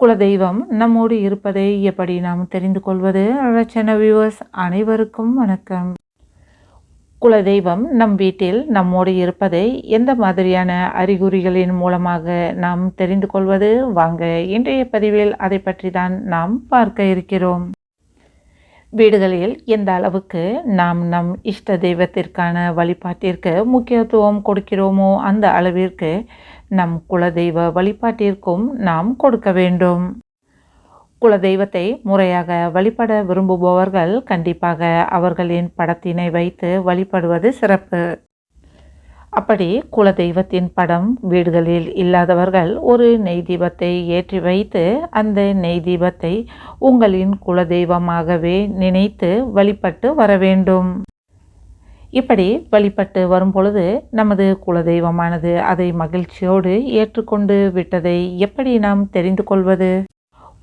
குலதெய்வம் நம்மோடு இருப்பதை எப்படி நாம் தெரிந்து கொள்வது? ரச்சன வியூவர்ஸ் அனைவருக்கும் வணக்கம். குலதெய்வம் நம் வீட்டில் நம்மோடு இருப்பதை எந்த மாதிரியான அறிகுறிகளின் மூலமாக நாம் தெரிந்து கொள்வது? வாங்க இன்றைய பதிவில் அதை பற்றி தான் நாம் பார்க்க இருக்கிறோம். வீடுகளில் எந்த அளவுக்கு நாம் நம் இஷ்ட தெய்வத்திற்கான வழிபாட்டிற்கு முக்கியத்துவம் கொடுக்கிறோமோ அந்த அளவிற்கு நம் குலதெய்வ வழிபாட்டிற்கும் நாம் கொடுக்க வேண்டும். குலதெய்வத்தை முறையாக வழிபட விரும்புபவர்கள் கண்டிப்பாக அவர்களின் படத்தினை வைத்து வழிபடுவது சிறப்பு. அப்படி குலதெய்வத்தின் படம் வீடுகளில் இல்லாதவர்கள் ஒரு நெய் தீபத்தை ஏற்றி வைத்து அந்த நெய் தீபத்தை உங்களின் குலதெய்வமாகவே நினைத்து வழிபட்டு வர வேண்டும். இப்படி வழிபட்டு வரும் பொழுது நமது குலதெய்வமானது அதை மகிழ்ச்சியோடு ஏற்றுக்கொண்டு விட்டதை எப்படி நாம் தெரிந்து கொள்வது?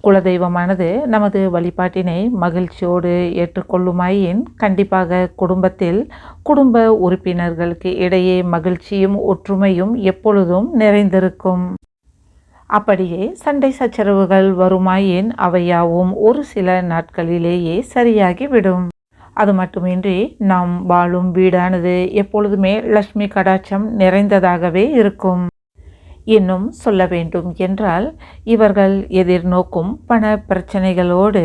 குலதெய்வமானது நமது வழிபாட்டினை மகிழ்ச்சியோடு ஏற்றுக்கொள்ளுமாயின் கண்டிப்பாக குடும்பத்தில் குடும்ப உறுப்பினர்களுக்கு இடையே மகிழ்ச்சியும் ஒற்றுமையும் எப்பொழுதும் நிறைந்திருக்கும். அப்படியே சண்டை சச்சரவுகள் வருமாயின் அவையாவும் ஒரு சில நாட்களிலேயே சரியாகிவிடும். அது மட்டுமின்றி நாம் வாழும் வீடானது எப்பொழுதுமே லக்ஷ்மி கடாட்சம் நிறைந்ததாகவே இருக்கும். இன்னும் சொல்ல வேண்டும் என்றால் இவர்கள் எதிர்நோக்கும் பண பிரச்சனைகளோடு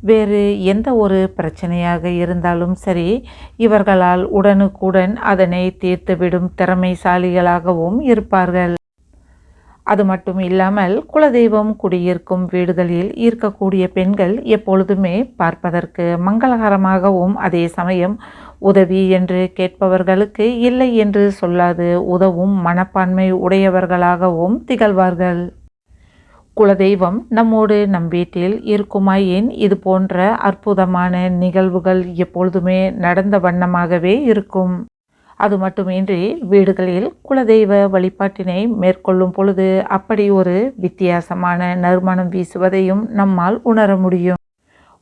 வேறு எந்த ஒரு பிரச்சனையாக இருந்தாலும் சரி இவர்களால் உடனுக்குடன் அதனை தீர்த்துவிடும் திறமைசாலிகளாகவும் இருப்பார்கள். அது மட்டும் இல்லாமல் குலதெய்வம் குடியிருக்கும் வீடுகளில் இருக்கக்கூடிய பெண்கள் எப்பொழுதுமே பார்ப்பதற்கு மங்களகரமாகவும் அதே சமயம் உதவி என்று கேட்பவர்களுக்கு இல்லை என்று சொல்லாது உதவும் மனப்பான்மை உடையவர்களாகவும் திகழ்வார்கள். குலதெய்வம் நம்மோடு நம் வீட்டில் இருக்குமாயின் இது போன்ற அற்புதமான நிகழ்வுகள் எப்பொழுதுமே நடந்த வண்ணமாகவே இருக்கும். அது மட்டுமின்றி வீடுகளில் குலதெய்வ வழிபாட்டினை மேற்கொள்ளும் பொழுது அப்படி ஒரு வித்தியாசமான நறுமணம் வீசுவதையும் நம்மால் உணர முடியும்.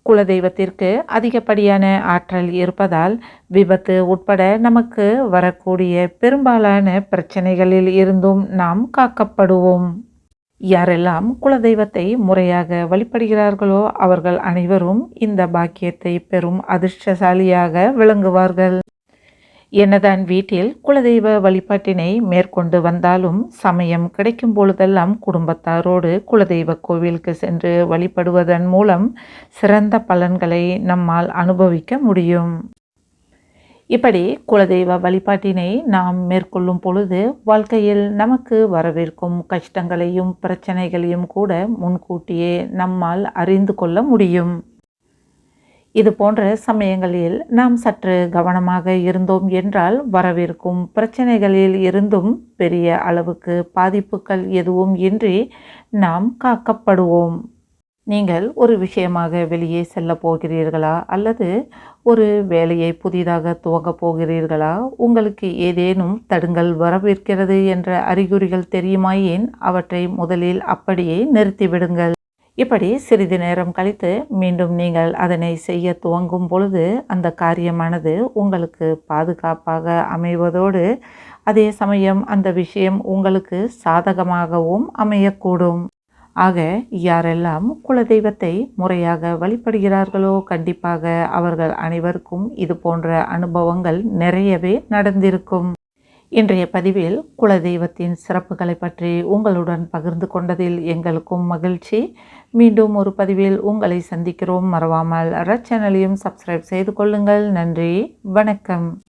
குலதெய்வத்திற்கு அதிகப்படியான ஆற்றல் இருப்பதால் விபத்து உட்பட நமக்கு வரக்கூடிய பெரும்பாலான பிரச்சனைகளில் இருந்தும் நாம் காக்கப்படுவோம். யாரெல்லாம் குலதெய்வத்தை முறையாக வழிபடுகிறார்களோ அவர்கள் அனைவரும் இந்த பாக்கியத்தை பெறும் அதிர்ஷ்டசாலியாக விளங்குவார்கள். என்னதான் வீட்டில் குலதெய்வ வழிபாட்டினை மேற்கொண்டு வந்தாலும் சமயம் கிடைக்கும் பொழுதெல்லாம் குடும்பத்தாரோடு குலதெய்வ கோவிலுக்கு சென்று வழிபடுவதன் மூலம் சிறந்த பலன்களை நம்மால் அனுபவிக்க முடியும். இப்படி குலதெய்வ வழிபாட்டினை நாம் மேற்கொள்ளும் பொழுது வாழ்க்கையில் நமக்கு வரவிருக்கும் கஷ்டங்களையும் பிரச்சனைகளையும் கூட முன்கூட்டியே நம்மால் அறிந்து கொள்ள முடியும். இது போன்ற சமயங்களில் நாம் சற்று கவனமாக இருந்தோம் என்றால் வரவிருக்கும் பிரச்சனைகளில் இருந்தும் பெரிய அளவுக்கு பாதிப்புகள் எதுவும் இன்றி நாம் காக்கப்படுவோம். நீங்கள் ஒரு விஷயமாக வெளியே செல்ல போகிறீர்களா? அல்லது ஒரு வேலையை புதிதாக துவங்கப் போகிறீர்களா? உங்களுக்கு ஏதேனும் தடுங்கள் வரவிருக்கிறது என்ற அறிகுறிகள் தெரியுமாயின் அவற்றை முதலில் அப்படியே நிறுத்திவிடுங்கள். இப்படி சிறிது நேரம் கழித்து மீண்டும் நீங்கள் அதனை செய்ய துவங்கும் பொழுது அந்த காரியமானது உங்களுக்கு பாதுகாப்பாக அமைவதோடு அதே சமயம் அந்த விஷயம் உங்களுக்கு சாதகமாகவும் அமையக்கூடும். ஆக யாரெல்லாம் குலதெய்வத்தை முறையாக வழிபடுகிறார்களோ கண்டிப்பாக அவர்கள் அனைவருக்கும் இது போன்ற அனுபவங்கள் நிறையவே நடந்திருக்கும். இன்றைய பதிவில் குலதெய்வத்தின் சிறப்புகளை பற்றி உங்களுடன் பகிர்ந்து கொண்டதில் எங்களுக்கும் மகிழ்ச்சி. மீண்டும் ஒரு பதிவில் உங்களை சந்திக்கிறோம். மறவாமல் சேனலையும் சப்ஸ்கிரைப் செய்து கொள்ளுங்கள். நன்றி. வணக்கம்.